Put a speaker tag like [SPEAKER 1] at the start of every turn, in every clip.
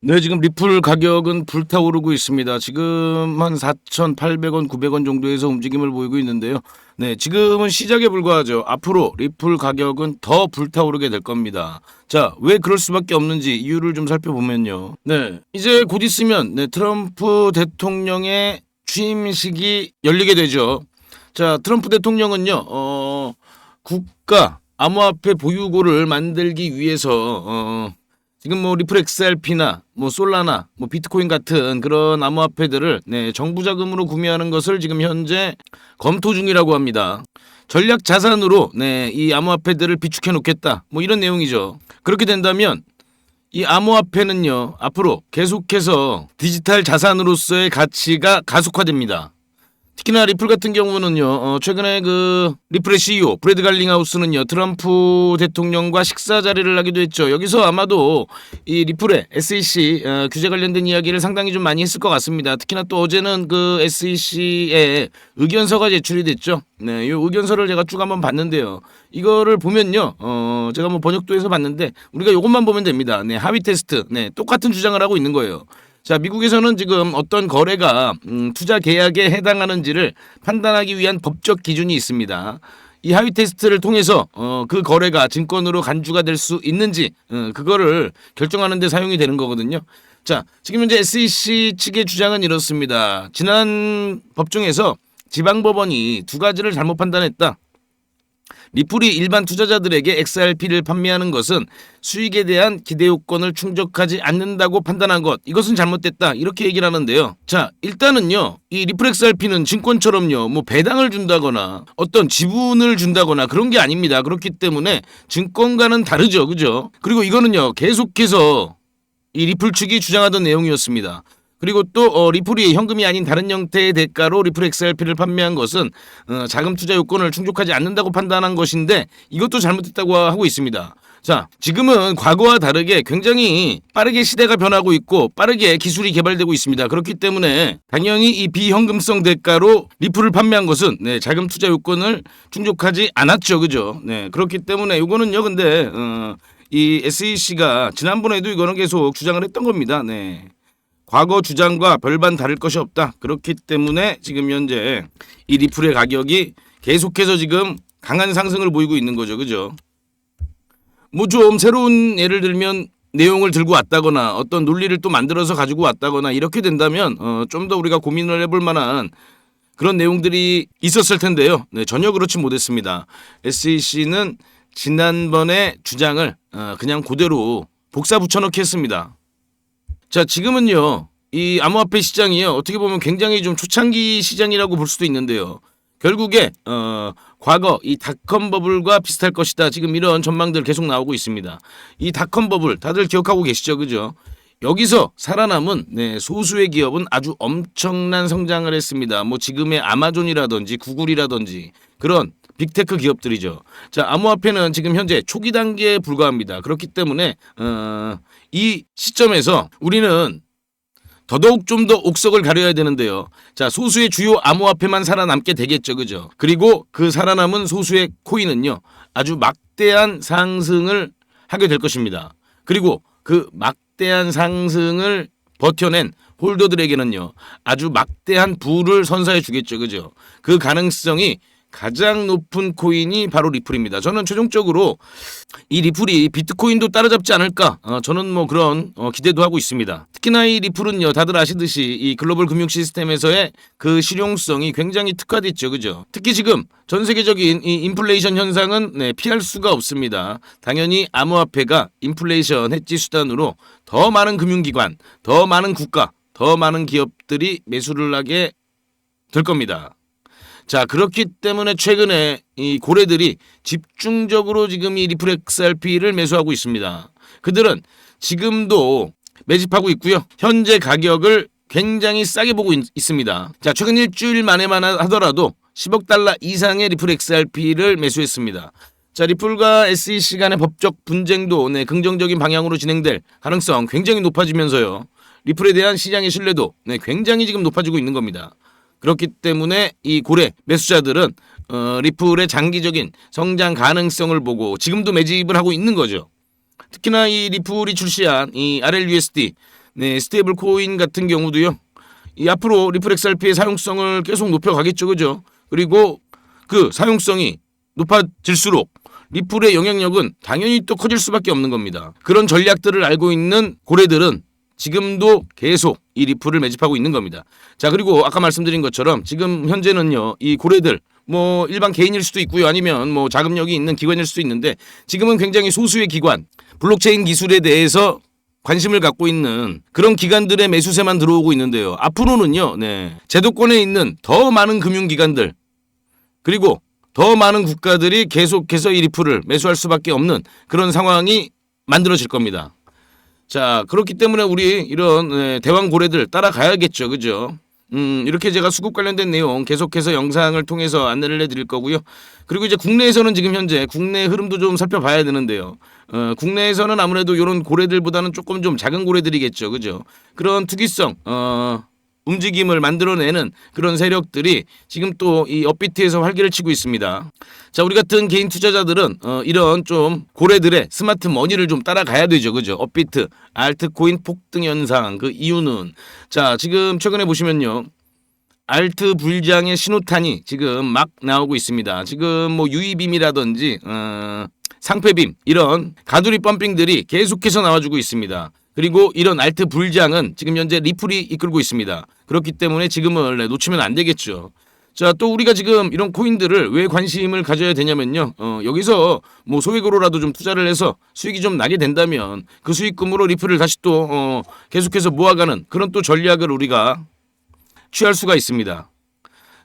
[SPEAKER 1] 네, 지금 리플 가격은 불타오르고 있습니다. 지금 한 4,800원, 900원 정도에서 움직임을 보이고 있는데요. 네, 지금은 시작에 불과하죠. 앞으로 리플 가격은 더 불타오르게 될 겁니다. 자, 왜 그럴 수밖에 없는지 이유를 좀 살펴보면요. 네, 이제 곧 있으면 네, 트럼프 대통령의 취임식이 열리게 되죠. 자, 트럼프 대통령은요, 어, 국가 암호화폐 보유고를 만들기 위해서 어, 지금 뭐 리플 XRP나 뭐 솔라나 뭐 비트코인 같은 그런 암호화폐들을 네, 정부 자금으로 구매하는 것을 지금 현재 검토 중이라고 합니다. 전략 자산으로 네, 이 암호화폐들을 비축해 놓겠다. 뭐 이런 내용이죠. 그렇게 된다면 이 암호화폐는요 앞으로 계속해서 디지털 자산으로서의 가치가 가속화됩니다. 특히나 리플 같은 경우는요, 어, 최근에 그 리플의 CEO 브래드 갈링하우스는요, 트럼프 대통령과 식사 자리를 하기도 했죠. 여기서 아마도 이 리플의 SEC 어, 규제 관련된 이야기를 상당히 좀 많이 했을 것 같습니다. 특히나 또 어제는 그 SEC에 의견서가 제출이 됐죠. 네, 이 의견서를 제가 쭉 한번 봤는데요. 이거를 보면요, 어, 제가 뭐 번역도에서 봤는데 우리가 이것만 보면 됩니다. 네, 하위 테스트, 네, 똑같은 주장을 하고 있는 거예요. 자, 미국에서는 지금 어떤 거래가 음, 투자 계약에 해당하는지를 판단하기 위한 법적 기준이 있습니다. 이 하위 테스트를 통해서 어, 그 거래가 증권으로 간주가 될 수 있는지 어, 그거를 결정하는 데 사용이 되는 거거든요. 자, 지금 현재 SEC 측의 주장은 이렇습니다. 지난 법정에서 지방법원이 두 가지를 잘못 판단했다. 리플이 일반 투자자들에게 XRP를 판매하는 것은 수익에 대한 기대 요건을 충족하지 않는다고 판단한 것 이것은 잘못됐다 이렇게 얘기를 하는데요. 자 일단은요 이 리플 XRP는 증권처럼요 뭐 배당을 준다거나 어떤 지분을 준다거나 그런 게 아닙니다. 그렇기 때문에 증권과는 다르죠, 그죠? 그리고 이거는요 계속해서 이 리플 측이 주장하던 내용이었습니다. 그리고 또 어, 리플이 현금이 아닌 다른 형태의 대가로 리플 XRP를 판매한 것은 어, 자금 투자 요건을 충족하지 않는다고 판단한 것인데 이것도 잘못됐다고 하고 있습니다. 자, 지금은 과거와 다르게 굉장히 빠르게 시대가 변하고 있고 빠르게 기술이 개발되고 있습니다. 그렇기 때문에 당연히 이 비현금성 대가로 리플을 판매한 것은 네, 자금 투자 요건을 충족하지 않았죠. 그죠? 네, 그렇기 때문에 이거는요. 근데 어, 이 SEC가 지난번에도 이거는 계속 주장을 했던 겁니다. 네. 과거 주장과 별반 다를 것이 없다. 그렇기 때문에 지금 현재 이 리플의 가격이 계속해서 지금 강한 상승을 보이고 있는 거죠. 그죠? 뭐 좀 새로운 예를 들면 내용을 들고 왔다거나 어떤 논리를 또 만들어서 가지고 왔다거나 이렇게 된다면 어, 좀 더 우리가 고민을 해볼 만한 그런 내용들이 있었을 텐데요. 네, 전혀 그렇지 못했습니다. SEC는 지난번에 주장을 어, 그냥 그대로 복사 붙여넣기 했습니다. 자, 지금은요. 이 암호화폐 시장이요. 어떻게 보면 굉장히 좀 초창기 시장이라고 볼 수도 있는데요. 결국에 어 과거 이 닷컴 버블과 비슷할 것이다. 지금 이런 전망들 계속 나오고 있습니다. 이 닷컴 버블 다들 기억하고 계시죠? 그죠? 여기서 살아남은 네, 소수의 기업은 아주 엄청난 성장을 했습니다. 뭐 지금의 아마존이라든지 구글이라든지 그런 빅테크 기업들이죠. 자, 암호화폐는 지금 현재 초기 단계에 불과합니다. 그렇기 때문에 어, 이 시점에서 우리는 더더욱 좀 더 옥석을 가려야 되는데요. 자, 소수의 주요 암호화폐만 살아남게 되겠죠. 그죠? 그리고 그 살아남은 소수의 코인은요. 아주 막대한 상승을 하게 될 것입니다. 그리고 그 막대한 상승을 버텨낸 홀더들에게는요. 아주 막대한 부를 선사해 주겠죠. 그죠? 그 가능성이 가장 높은 코인이 바로 리플입니다. 저는 최종적으로 이 리플이 비트코인도 따라잡지 않을까? 어, 저는 뭐 그런 어, 기대도 하고 있습니다. 특히나 이 리플은요, 다들 아시듯이 이 글로벌 금융 시스템에서의 그 실용성이 굉장히 특화됐죠, 그죠? 특히 지금 전 세계적인 이 인플레이션 현상은 네, 피할 수가 없습니다. 당연히 암호화폐가 인플레이션 해지 수단으로 더 많은 금융기관, 더 많은 국가, 더 많은 기업들이 매수를 하게 될 겁니다. 자 그렇기 때문에 최근에 이 고래들이 집중적으로 지금 이 리플 XRP를 매수하고 있습니다. 그들은 지금도 매집하고 있고요. 현재 가격을 굉장히 싸게 보고 있, 있습니다. 자 최근 일주일 만에만 하더라도 10억 달러 이상의 리플 XRP를 매수했습니다. 자 리플과 SEC 간의 법적 분쟁도 네, 긍정적인 방향으로 진행될 가능성 굉장히 높아지면서요. 리플에 대한 시장의 신뢰도 네, 굉장히 지금 높아지고 있는 겁니다. 그렇기 때문에 이 고래 매수자들은 어, 리플의 장기적인 성장 가능성을 보고 지금도 매집을 하고 있는 거죠. 특히나 이 리플이 출시한 이 RLUSD 네, 스테이블 코인 같은 경우도요. 이 앞으로 리플 XRP의 사용성을 계속 높여가겠죠, 그죠? 그리고 그 사용성이 높아질수록 리플의 영향력은 당연히 또 커질 수밖에 없는 겁니다. 그런 전략들을 알고 있는 고래들은 지금도 계속 이 리플을 매집하고 있는 겁니다. 자, 그리고 아까 말씀드린 것처럼 지금 현재는요, 이 고래들 뭐 일반 개인일 수도 있고요. 아니면 뭐 자금력이 있는 기관일 수도 있는데 지금은 굉장히 소수의 기관, 블록체인 기술에 대해서 관심을 갖고 있는 그런 기관들의 매수세만 들어오고 있는데요. 앞으로는요, 네. 제도권에 있는 더 많은 금융기관들, 그리고 더 많은 국가들이 계속해서 이 리플을 매수할 수밖에 없는 그런 상황이 만들어질 겁니다. 자, 그렇기 때문에 우리 이런 네, 대왕 고래들 따라가야겠죠. 그죠? 음, 이렇게 제가 수급 관련된 내용 계속해서 영상을 통해서 안내를 해드릴 거고요. 그리고 이제 국내에서는 지금 현재 국내 흐름도 좀 살펴봐야 되는데요. 어, 국내에서는 아무래도 이런 고래들보다는 조금 좀 작은 고래들이겠죠. 그죠? 그런 투기성, 어, 움직임을 만들어내는 그런 세력들이 지금 또 이 업비트에서 활기를 치고 있습니다. 자, 우리 같은 개인 투자자들은 어, 이런 좀 고래들의 스마트 머니를 좀 따라가야 되죠. 그죠? 업비트, 알트코인 폭등 현상 그 이유는 자, 지금 최근에 보시면요. 알트 불장의 신호탄이 지금 막 나오고 있습니다. 지금 뭐 유이빔이라든지 어, 상패빔 이런 가두리 펌핑들이 계속해서 나와주고 있습니다. 그리고 이런 알트 불장은 지금 현재 리플이 이끌고 있습니다. 그렇기 때문에 지금을 네, 놓치면 안 되겠죠. 자, 또 우리가 지금 이런 코인들을 왜 관심을 가져야 되냐면요. 어, 여기서 뭐 소액으로라도 좀 투자를 해서 수익이 좀 나게 된다면 그 수익금으로 리플을 다시 또 어, 계속해서 모아가는 그런 또 전략을 우리가 취할 수가 있습니다.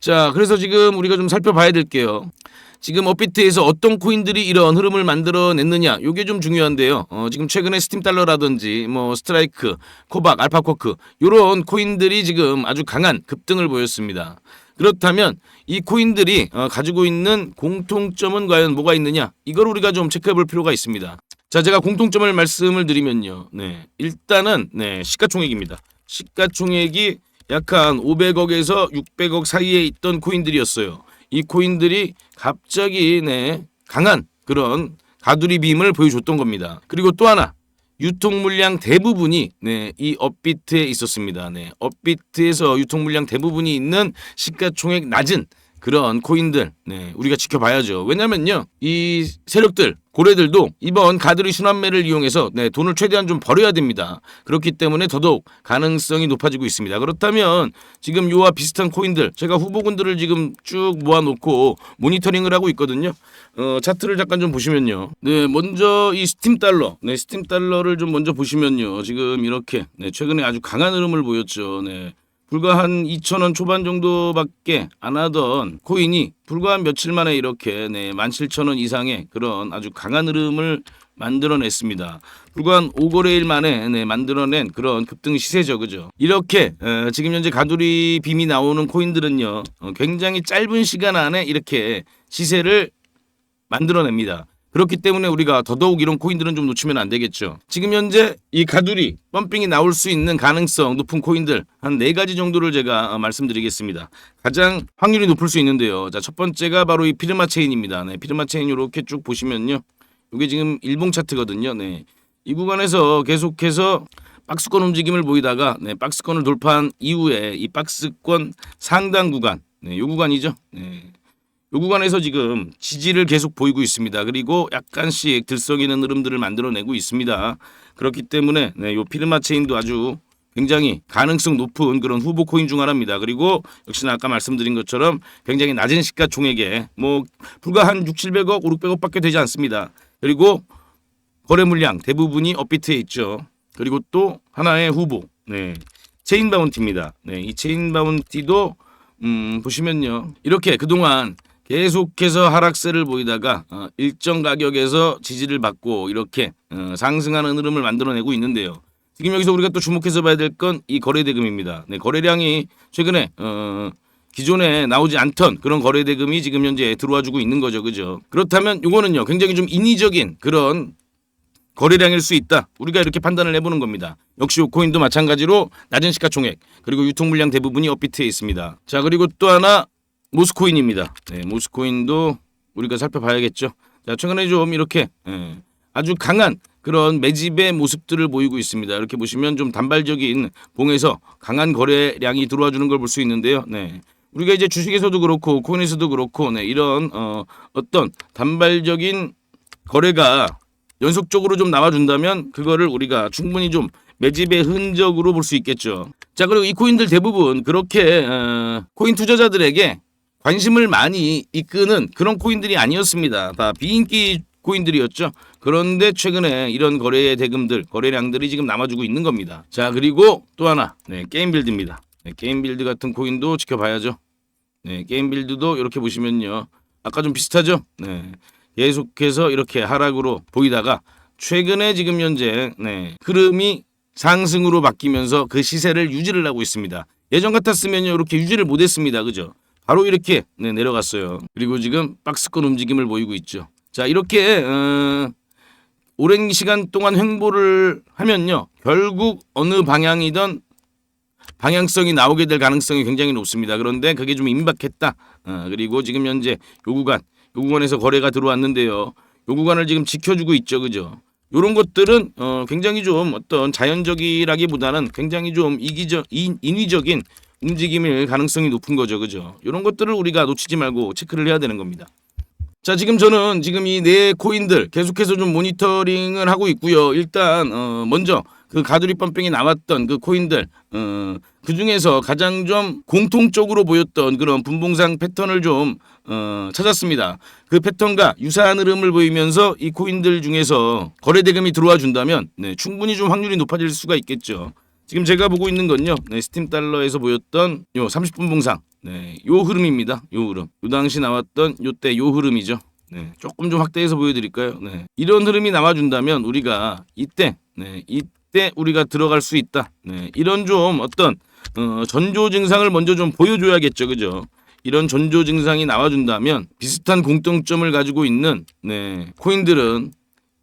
[SPEAKER 1] 자, 그래서 지금 우리가 좀 살펴봐야 될게요. 지금 업비트에서 어떤 코인들이 이런 흐름을 만들어냈느냐, 요게 좀 중요한데요. 어, 지금 최근에 스팀 달러라든지 뭐 스트라이크, 코박, 알파코크 요런 코인들이 지금 아주 강한 급등을 보였습니다. 그렇다면 이 코인들이 어, 가지고 있는 공통점은 과연 뭐가 있느냐? 이걸 우리가 좀 체크해 볼 필요가 있습니다. 자, 제가 공통점을 말씀을 드리면요. 네. 일단은 네, 시가총액입니다. 시가총액이 약 한 500억에서 600억 사이에 있던 코인들이었어요. 이 코인들이 갑자기 네, 강한 그런 가두리 빔을 보여줬던 겁니다. 그리고 또 하나 유통 물량 대부분이 네, 이 업비트에 있었습니다. 네, 업비트에서 유통 물량 대부분이 있는 시가총액 낮은 그런 코인들 네, 우리가 지켜봐야죠. 왜냐면요. 이 세력들 고래들도 이번 가두리 순환매를 이용해서 네, 돈을 최대한 좀 벌어야 됩니다. 그렇기 때문에 더더욱 가능성이 높아지고 있습니다. 그렇다면 지금 요와 비슷한 코인들 제가 후보군들을 지금 쭉 모아놓고 모니터링을 하고 있거든요. 어, 차트를 잠깐 좀 보시면요. 네, 먼저 이 스팀 달러, 네, 스팀 달러를 좀 먼저 보시면요. 지금 이렇게 네, 최근에 아주 강한 흐름을 보였죠. 네. 불과 한 2,000원 초반 정도밖에 안 하던 코인이 불과 한 며칠 만에 이렇게 네, 17,000원 이상의 그런 아주 강한 흐름을 만들어냈습니다. 불과 한 5거래일 만에 네, 만들어낸 그런 급등 시세죠, 그죠? 이렇게 어, 지금 현재 가두리 빔이 나오는 코인들은요, 어, 굉장히 짧은 시간 안에 이렇게 시세를 만들어냅니다. 그렇기 때문에 우리가 더더욱 이런 코인들은 좀 놓치면 안 되겠죠. 지금 현재 이 가두리 펌핑이 나올 수 있는 가능성 높은 코인들 한 네 가지 정도를 제가 어, 말씀드리겠습니다. 가장 확률이 높을 수 있는데요. 자, 첫 번째가 바로 이 피르마 체인입니다. 네, 피르마 체인 이렇게 쭉 보시면요. 이게 지금 일봉 차트거든요. 네. 이 구간에서 계속해서 박스권 움직임을 보이다가 네, 박스권을 돌파한 이후에 이 박스권 상단 구간, 네, 이 구간이죠. 네. 이 구간에서 지금 지지를 계속 보이고 있습니다. 그리고 약간씩 들썩이는 흐름들을 만들어내고 있습니다. 그렇기 때문에 네, 요 피르마 체인도 아주 굉장히 가능성 높은 그런 후보 코인 중 하나입니다. 그리고 역시나 아까 말씀드린 것처럼 굉장히 낮은 시가총액에 뭐 불과 한 6, 700억, 5, 600억밖에 되지 않습니다. 그리고 거래 물량 대부분이 업비트에 있죠. 그리고 또 하나의 후보, 네, 체인 바운티입니다. 네, 이 체인 바운티도 음, 보시면요, 이렇게 그동안 계속해서 하락세를 보이다가 어, 일정 가격에서 지지를 받고 이렇게 어, 상승하는 흐름을 만들어내고 있는데요. 지금 여기서 우리가 또 주목해서 봐야 될 건 이 거래 대금입니다. 네, 거래량이 최근에 어, 기존에 나오지 않던 그런 거래 대금이 지금 현재 들어와주고 있는 거죠, 그죠? 그렇다면 이거는요, 굉장히 좀 인위적인 그런 거래량일 수 있다. 우리가 이렇게 판단을 해보는 겁니다. 역시 오코인도 마찬가지로 낮은 시가총액 그리고 유통 물량 대부분이 업비트에 있습니다. 자 그리고 또 하나 모스코인입니다. 네, 모스코인도 우리가 살펴봐야겠죠. 자 최근에 좀 이렇게 예, 아주 강한 그런 매집의 모습들을 보이고 있습니다. 이렇게 보시면 좀 단발적인 봉에서 강한 거래량이 들어와 주는 걸 볼 수 있는데요. 네. 우리가 이제 주식에서도 그렇고 코인에서도 그렇고 네, 이런 어, 어떤 단발적인 거래가 연속적으로 좀 나와준다면 그거를 우리가 충분히 좀 매집의 흔적으로 볼 수 있겠죠. 자 그리고 이 코인들 대부분 그렇게 어, 코인 투자자들에게 관심을 많이 이끄는 그런 코인들이 아니었습니다. 다 비인기 코인들이었죠. 그런데 최근에 이런 거래의 대금들, 거래량들이 지금 남아주고 있는 겁니다. 자 그리고 또 하나, 네, 게임 빌드입니다. 네, 게임 빌드 같은 코인도 지켜봐야죠. 네, 게임 빌드도 이렇게 보시면요. 아까 좀 비슷하죠? 네. 계속해서 이렇게 하락으로 보이다가 최근에 지금 현재 네, 흐름이 상승으로 바뀌면서 그 시세를 유지를 하고 있습니다. 예전 같았으면요. 이렇게 유지를 못 했습니다. 그죠? 바로 이렇게 네, 내려갔어요. 그리고 지금 박스권 움직임을 보이고 있죠. 자, 이렇게 어, 오랜 시간 동안 횡보를 하면요. 결국 어느 방향이든 방향성이 나오게 될 가능성이 굉장히 높습니다. 그런데 그게 좀 임박했다. 어, 그리고 지금 현재 요 구간, 요 구간에서 거래가 들어왔는데요. 요 구간을 지금 지켜주고 있죠, 그죠? 요런 것들은 어, 굉장히 좀 어떤 자연적이라기보다는 굉장히 좀 이기적, 인, 인위적인 움직임일 가능성이 높은 거죠, 그죠? 요런 것들을 우리가 놓치지 말고 체크를 해야 되는 겁니다. 자 지금 저는 지금 이 네 코인들 계속해서 좀 모니터링을 하고 있고요. 일단 어 먼저 그 가두리 펌핑이 나왔던 그 코인들 어 그 중에서 가장 좀 공통적으로 보였던 그런 분봉상 패턴을 좀 어, 찾았습니다. 그 패턴과 유사한 흐름을 보이면서 이 코인들 중에서 거래 대금이 들어와 준다면 네, 충분히 좀 확률이 높아질 수가 있겠죠. 지금 제가 보고 있는 건요. 네, 스팀 달러에서 보였던 요 30분 봉상. 네, 요 흐름입니다. 요 흐름. 요 당시 나왔던 요때 요 흐름이죠. 네, 조금 좀 확대해서 보여드릴까요? 네, 이런 흐름이 나와준다면 우리가 이때, 네, 이때 우리가 들어갈 수 있다. 네, 이런 좀 어떤 어, 전조 증상을 먼저 좀 보여줘야겠죠, 그죠? 이런 전조 증상이 나와준다면 비슷한 공통점을 가지고 있는 네, 코인들은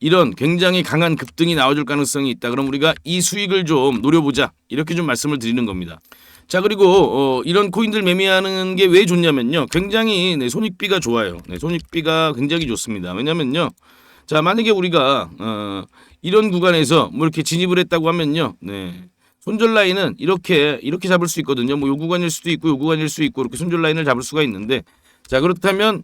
[SPEAKER 1] 이런 굉장히 강한 급등이 나와줄 가능성이 있다. 그럼 우리가 이 수익을 좀 노려보자. 이렇게 좀 말씀을 드리는 겁니다. 자 그리고 어, 이런 코인들 매매하는 게 왜 좋냐면요. 굉장히 네, 손익비가 좋아요. 네, 손익비가 굉장히 좋습니다. 왜냐면요. 자 만약에 우리가 어, 이런 구간에서 뭐 이렇게 진입을 했다고 하면요. 네. 손절 라인은 이렇게 이렇게 잡을 수 있거든요. 뭐 요 구간일 수도 있고 요 구간일 수 있고 이렇게 손절 라인을 잡을 수가 있는데 자 그렇다면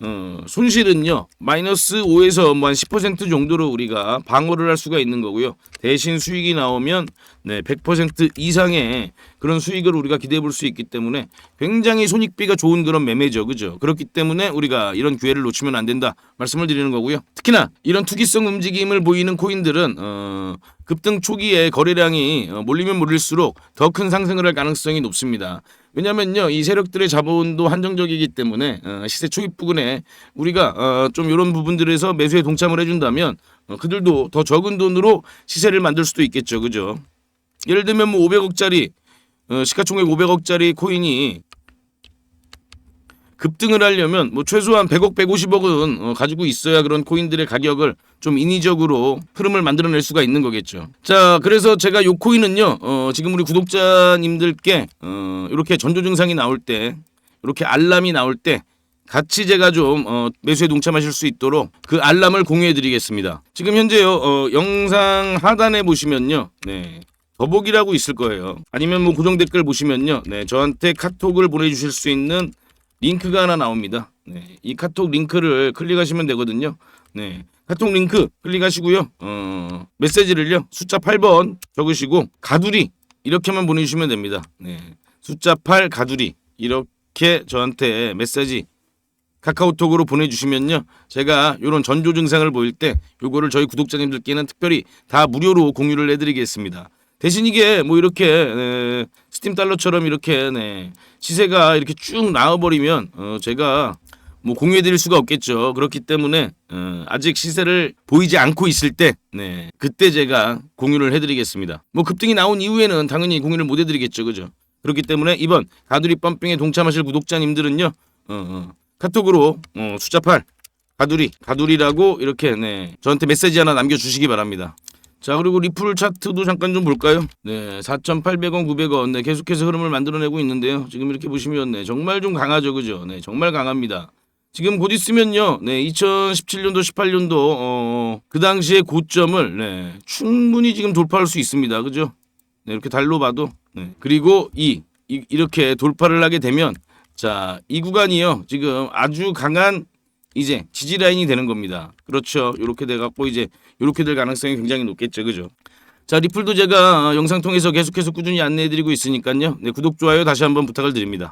[SPEAKER 1] 어, 손실은요 마이너스 5에서 뭐 한 10% 정도로 우리가 방어를 할 수가 있는 거고요. 대신 수익이 나오면 네, 100% 이상의 그런 수익을 우리가 기대해 볼 수 있기 때문에 굉장히 손익비가 좋은 그런 매매죠, 그죠? 그렇기 때문에 우리가 이런 기회를 놓치면 안 된다 말씀을 드리는 거고요. 특히나 이런 투기성 움직임을 보이는 코인들은 어, 급등 초기에 거래량이 어, 몰리면 몰릴수록 더 큰 상승을 할 가능성이 높습니다. 왜냐면요 이 세력들의 자본도 한정적이기 때문에 어, 시세 초입 부근에 우리가 어, 좀 이런 부분들에서 매수에 동참을 해준다면 어, 그들도 더 적은 돈으로 시세를 만들 수도 있겠죠, 그죠? 예를 들면 뭐 500억짜리 어, 시가총액 500억짜리 코인이 급등을 하려면 뭐 최소한 100억, 150억은 어, 가지고 있어야 그런 코인들의 가격을 좀 인위적으로 흐름을 만들어낼 수가 있는 거겠죠. 자, 그래서 제가 요 코인은요, 어, 지금 우리 구독자님들께 어, 이렇게 전조 증상이 나올 때, 이렇게 알람이 나올 때 같이 제가 좀 어, 매수에 동참하실 수 있도록 그 알람을 공유해드리겠습니다. 지금 현재요, 어, 영상 하단에 보시면요, 네. 더보기라고 있을 거예요. 아니면 뭐 고정 댓글 보시면요, 네, 저한테 카톡을 보내주실 수 있는 링크가 하나 나옵니다. 네, 이 카톡 링크를 클릭하시면 되거든요. 네, 카톡 링크 클릭하시고요. 어, 메시지를요. 숫자 8번 적으시고 가두리 이렇게만 보내주시면 됩니다. 네, 숫자 8 가두리 이렇게 저한테 메시지 카카오톡으로 보내주시면요. 제가 이런 전조 증상을 보일 때 요거를 저희 구독자님들께는 특별히 다 무료로 공유를 해드리겠습니다. 대신 이게 뭐 이렇게 네, 스팀 달러처럼 이렇게 네, 시세가 이렇게 쭉 나와버리면 어, 제가 뭐 공유해드릴 수가 없겠죠. 그렇기 때문에 어, 아직 시세를 보이지 않고 있을 때, 네, 그때 제가 공유를 해드리겠습니다. 뭐 급등이 나온 이후에는 당연히 공유를 못 해드리겠죠, 그죠? 그렇기 때문에 이번 가두리 펌핑에 동참하실 구독자님들은요, 어, 어, 카톡으로 어, 숫자 8 가두리 가두리라고 이렇게 네, 저한테 메시지 하나 남겨주시기 바랍니다. 자 그리고 리플 차트도 잠깐 좀 볼까요? 네, 4,800원, 900원, 네 계속해서 흐름을 만들어내고 있는데요. 지금 이렇게 보시면 네 정말 좀 강하죠, 그죠? 네 정말 강합니다. 지금 곧 있으면요. 네, 2017년도, 18년도 어, 그 당시의 고점을 네, 충분히 지금 돌파할 수 있습니다. 그죠? 네, 이렇게 달로 봐도 네. 그리고 이, 이 이렇게 돌파를 하게 되면 자, 이 구간이요. 지금 아주 강한 이제 지지 라인이 되는 겁니다. 그렇죠. 이렇게 돼 갖고 이제 이렇게 될 가능성이 굉장히 높겠죠. 그죠? 자, 리플도 제가 어, 영상 통해서 계속해서 꾸준히 안내해 드리고 있으니까요. 네, 구독 좋아요 다시 한번 부탁을 드립니다.